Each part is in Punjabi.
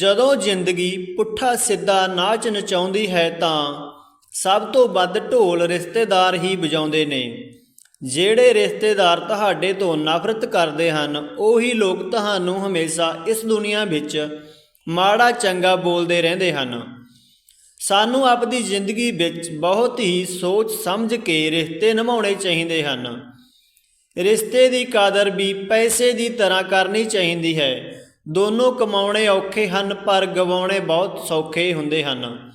ਜਦੋਂ ਜ਼ਿੰਦਗੀ ਪੁੱਠਾ ਸਿੱਧਾ ਨਾਚ ਨਚਾਉਂਦੀ ਹੈ ਤਾਂ ਸਭ ਤੋਂ ਵੱਧ ਢੋਲ ਰਿਸ਼ਤੇਦਾਰ ਹੀ ਵਜਾਉਂਦੇ ਨੇ। ਜਿਹੜੇ ਰਿਸ਼ਤੇਦਾਰ ਤੁਹਾਡੇ ਤੋਂ ਨਫ਼ਰਤ ਕਰਦੇ ਹਨ, ਉਹੀ ਲੋਕ ਤੁਹਾਨੂੰ ਹਮੇਸ਼ਾ ਇਸ ਦੁਨੀਆ ਵਿੱਚ ਮਾੜਾ ਚੰਗਾ ਬੋਲਦੇ ਰਹਿੰਦੇ ਹਨ। ਸਾਨੂੰ ਆਪਣੀ ਜ਼ਿੰਦਗੀ ਵਿੱਚ ਬਹੁਤ ਹੀ ਸੋਚ ਸਮਝ ਕੇ ਰਿਸ਼ਤੇ ਨਿਭਾਉਣੇ ਚਾਹੀਦੇ ਹਨ। ਰਿਸ਼ਤੇ ਦੀ ਕਦਰ ਵੀ ਪੈਸੇ ਦੀ ਤਰ੍ਹਾਂ ਕਰਨੀ ਚਾਹੀਦੀ ਹੈ। ਦੋਨੋਂ ਕਮਾਉਣੇ ਔਖੇ ਹਨ, ਪਰ ਗਵਾਉਣੇ ਬਹੁਤ ਸੌਖੇ ਹੁੰਦੇ ਹਨ।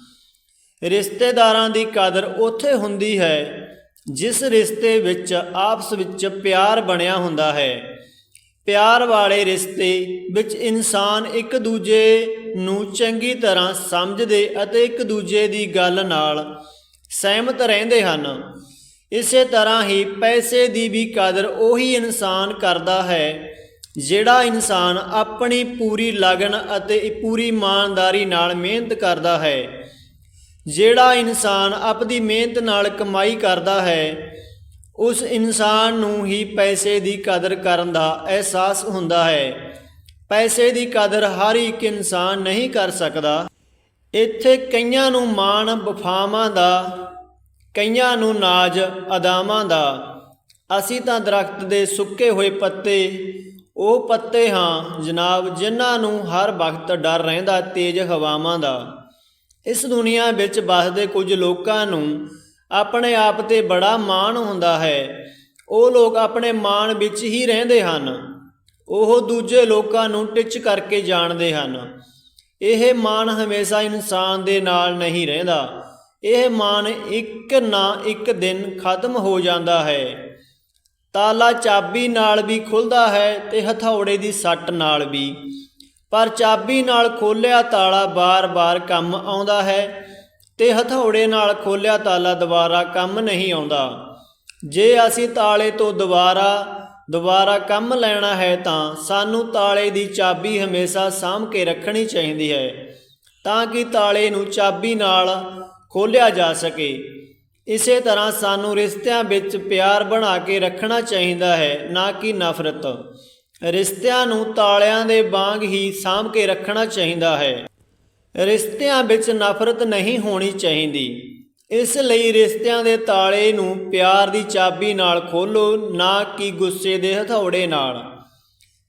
ਰਿਸ਼ਤੇਦਾਰਾਂ ਦੀ ਕਦਰ ਉੱਥੇ ਹੁੰਦੀ ਹੈ, ਜਿਸ ਰਿਸ਼ਤੇ ਵਿੱਚ ਆਪਸ ਵਿੱਚ ਪਿਆਰ ਬਣਿਆ ਹੁੰਦਾ ਹੈ। ਪਿਆਰ ਵਾਲੇ ਰਿਸ਼ਤੇ ਵਿੱਚ ਇਨਸਾਨ ਇੱਕ ਦੂਜੇ ਨੂੰ ਚੰਗੀ ਤਰ੍ਹਾਂ ਸਮਝਦੇ ਅਤੇ ਇੱਕ ਦੂਜੇ ਦੀ ਗੱਲ ਨਾਲ ਸਹਿਮਤ ਰਹਿੰਦੇ ਹਨ। ਇਸੇ ਤਰ੍ਹਾਂ ਹੀ ਪੈਸੇ ਦੀ ਵੀ ਕਦਰ ਉਹੀ ਇਨਸਾਨ ਕਰਦਾ ਹੈ ਜਿਹੜਾ ਇਨਸਾਨ ਆਪਣੀ ਪੂਰੀ ਲਗਨ ਅਤੇ ਪੂਰੀ ਇਮਾਨਦਾਰੀ ਨਾਲ ਮਿਹਨਤ ਕਰਦਾ ਹੈ, ਜਿਹੜਾ ਇਨਸਾਨ ਆਪਣੀ ਮਿਹਨਤ ਨਾਲ ਕਮਾਈ ਕਰਦਾ ਹੈ, ਉਸ ਇਨਸਾਨ ਨੂੰ ਹੀ ਪੈਸੇ ਦੀ ਕਦਰ ਕਰਨ ਦਾ ਅਹਿਸਾਸ ਹੁੰਦਾ ਹੈ। ਪੈਸੇ ਦੀ ਕਦਰ ਹਰ ਇੱਕ ਇਨਸਾਨ ਨਹੀਂ ਕਰ ਸਕਦਾ। ਇੱਥੇ ਕਈਆਂ ਨੂੰ ਮਾਣ ਵਫਾਵਾਂ ਦਾ, ਕਈਆਂ ਨੂੰ ਨਾਜ ਅਦਾਵਾਂ ਦਾ। ਅਸੀਂ ਤਾਂ ਦਰਖਤ ਦੇ ਸੁੱਕੇ ਹੋਏ ਪੱਤੇ ਉਹ ਪੱਤੇ ਹਾਂ, ਜਨਾਬ, ਜਿਨ੍ਹਾਂ ਨੂੰ ਹਰ ਵਕਤ ਡਰ ਰਹਿੰਦਾ ਤੇਜ਼ ਹਵਾਵਾਂ ਦਾ। ਇਸ ਦੁਨੀਆ ਵਿੱਚ ਵੱਸਦੇ ਕੁਝ ਲੋਕਾਂ ਨੂੰ ਆਪਣੇ ਆਪ ਤੇ ਬੜਾ ਮਾਣ ਹੁੰਦਾ ਹੈ। ਉਹ ਲੋਕ ਆਪਣੇ ਮਾਣ ਵਿੱਚ ਹੀ ਰਹਿੰਦੇ ਹਨ। ਉਹ ਦੂਜੇ ਲੋਕਾਂ ਨੂੰ ਟਿੱਚ ਕਰਕੇ ਜਾਣਦੇ ਹਨ। ਇਹ ਮਾਣ ਹਮੇਸ਼ਾ ਇਨਸਾਨ ਦੇ ਨਾਲ ਨਹੀਂ ਰਹਿੰਦਾ। ਇਹ ਮਾਣ ਇੱਕ ਨਾ ਇੱਕ ਦਿਨ ਖਤਮ ਹੋ ਜਾਂਦਾ ਹੈ। ਤਾਲਾ ਚਾਬੀ ਨਾਲ ਵੀ ਖੁੱਲਦਾ ਹੈ ਤੇ ਹਥੌੜੇ ਦੀ ਸੱਟ ਨਾਲ ਵੀ। ਪਰ ਚਾਬੀ ਨਾਲ ਖੋਲਿਆ ਤਾਲਾ ਬਾਰ-ਬਾਰ ਕੰਮ ਆਉਂਦਾ ਹੈ ਤੇ ਹਥੌੜੇ ਨਾਲ ਖੋਲਿਆ ਤਾਲਾ ਦੁਬਾਰਾ ਕੰਮ ਨਹੀਂ ਆਉਂਦਾ। ਜੇ ਅਸੀਂ ਤਾਲੇ ਤੋਂ ਦੁਬਾਰਾ ਦੁਬਾਰਾ ਕੰਮ ਲੈਣਾ ਹੈ ਤਾਂ ਸਾਨੂੰ ਤਾਲੇ ਦੀ ਚਾਬੀ ਹਮੇਸ਼ਾ ਸਾਂਭ ਕੇ ਰੱਖਣੀ ਚਾਹੀਦੀ ਹੈ, ਤਾਂ ਕਿ ਤਾਲੇ ਨੂੰ ਚਾਬੀ ਨਾਲ ਖੋਲਿਆ ਜਾ ਸਕੇ। ਇਸੇ ਤਰ੍ਹਾਂ ਸਾਨੂੰ ਰਿਸ਼ਤਿਆਂ ਵਿੱਚ ਪਿਆਰ ਬਣਾ ਕੇ ਰੱਖਣਾ ਚਾਹੀਦਾ ਹੈ, ਨਾ ਕਿ ਨਫ਼ਰਤ। ਰਿਸ਼ਤਿਆਂ ਨੂੰ ਤਾਲਿਆਂ ਦੇ ਵਾਂਗ ਹੀ ਸਾਂਭ ਕੇ ਰੱਖਣਾ ਚਾਹੀਦਾ ਹੈ। ਰਿਸ਼ਤਿਆਂ ਵਿੱਚ ਨਫ਼ਰਤ ਨਹੀਂ ਹੋਣੀ ਚਾਹੀਦੀ। ਇਸ ਲਈ ਰਿਸ਼ਤਿਆਂ ਦੇ ਤਾਲੇ ਨੂੰ ਪਿਆਰ ਦੀ ਚਾਬੀ ਨਾਲ ਖੋਲੋ ਨਾ ਕਿ ਗੁੱਸੇ ਦੇ ਹਥੌੜੇ ਨਾਲ।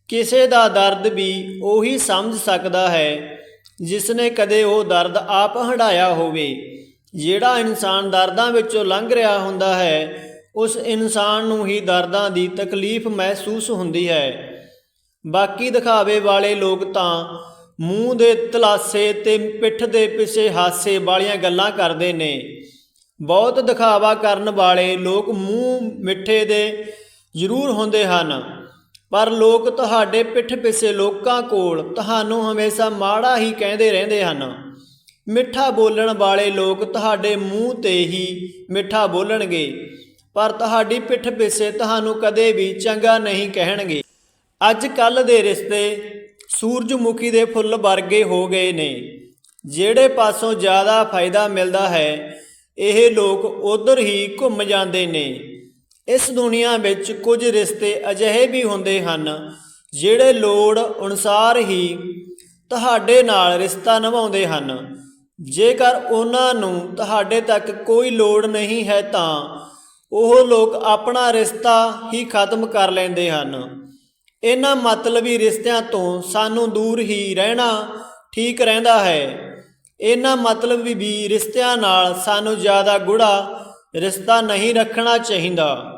ਕਿਸੇ ਦਾ ਦਰਦ ਵੀ ਉਹੀ ਸਮਝ ਸਕਦਾ ਹੈ ਜਿਸ ਨੇ ਕਦੇ ਉਹ ਦਰਦ ਆਪ ਹੰਢਾਇਆ ਹੋਵੇ। ਜਿਹੜਾ ਇਨਸਾਨ ਦਰਦਾਂ ਵਿੱਚੋਂ ਲੰਘ ਰਿਹਾ ਹੁੰਦਾ ਹੈ, ਉਸ ਇਨਸਾਨ ਨੂੰ ਹੀ ਦਰਦਾਂ ਦੀ ਤਕਲੀਫ ਮਹਿਸੂਸ ਹੁੰਦੀ ਹੈ। ਬਾਕੀ ਦਿਖਾਵੇ ਵਾਲੇ ਲੋਕ ਤਾਂ ਮੂੰਹ ਦੇ ਤਲਾਸੇ ਤੇ ਪਿੱਠ ਦੇ ਪਿੱਛੇ ਹਾਸੇ ਵਾਲੀਆਂ ਗੱਲਾਂ ਕਰਦੇ ਨੇ। ਬਹੁਤ ਦਿਖਾਵਾ ਕਰਨ ਵਾਲੇ ਲੋਕ ਮੂੰਹ ਮਿੱਠੇ ਦੇ ਜ਼ਰੂਰ ਹੁੰਦੇ ਹਨ, ਪਰ ਲੋਕ ਤੁਹਾਡੇ ਪਿੱਠ ਪਿੱਛੇ ਲੋਕਾਂ ਕੋਲ ਤੁਹਾਨੂੰ ਹਮੇਸ਼ਾ ਮਾੜਾ ਹੀ ਕਹਿੰਦੇ ਰਹਿੰਦੇ ਹਨ। ਮਿੱਠਾ ਬੋਲਣ ਵਾਲੇ ਲੋਕ ਤੁਹਾਡੇ ਮੂੰਹ ਤੇ ਹੀ ਮਿੱਠਾ ਬੋਲਣਗੇ, ਪਰ ਤੁਹਾਡੀ ਪਿੱਠ ਪਿੱਛੇ ਤੁਹਾਨੂੰ ਕਦੇ ਵੀ ਚੰਗਾ ਨਹੀਂ ਕਹਿਣਗੇ। ਅੱਜ ਕੱਲ ਦੇ ਰਿਸ਼ਤੇ ਸੂਰਜਮੁਖੀ ਦੇ ਫੁੱਲ ਵਰਗੇ ਹੋ ਗਏ ਨੇ। ਜਿਹੜੇ ਪਾਸੋਂ ਜ਼ਿਆਦਾ ਫਾਇਦਾ ਮਿਲਦਾ ਹੈ, ਇਹ ਲੋਕ ਉਧਰ ਹੀ ਘੁੰਮ ਜਾਂਦੇ ਨੇ। ਇਸ ਦੁਨੀਆ ਵਿੱਚ ਕੁਝ ਰਿਸ਼ਤੇ ਅਜਿਹੇ ਵੀ ਹੁੰਦੇ ਹਨ, ਜਿਹੜੇ ਲੋੜ ਅਨੁਸਾਰ ਹੀ ਤੁਹਾਡੇ ਨਾਲ ਰਿਸ਼ਤਾ ਨਿਭਾਉਂਦੇ ਹਨ। ਜੇਕਰ ਉਹਨਾਂ ਨੂੰ ਤੁਹਾਡੇ ਤੱਕ ਕੋਈ ਲੋੜ ਨਹੀਂ ਹੈ ਤਾਂ ਉਹ ਲੋਕ ਆਪਣਾ ਰਿਸ਼ਤਾ ਹੀ ਖਤਮ ਕਰ ਲੈਂਦੇ ਹਨ। ਇਹਨਾਂ ਮਤਲਬੀ ਰਿਸ਼ਤਿਆਂ ਤੋਂ ਸਾਨੂੰ ਦੂਰ ਹੀ ਰਹਿਣਾ ਠੀਕ ਰਹਿੰਦਾ ਹੈ। ਇਹਨਾਂ ਮਤਲਬ ਵੀ ਰਿਸ਼ਤਿਆਂ ਨਾਲ ਸਾਨੂੰ ਜ਼ਿਆਦਾ ਗੂੜਾ ਰਿਸ਼ਤਾ ਨਹੀਂ ਰੱਖਣਾ ਚਾਹੀਦਾ।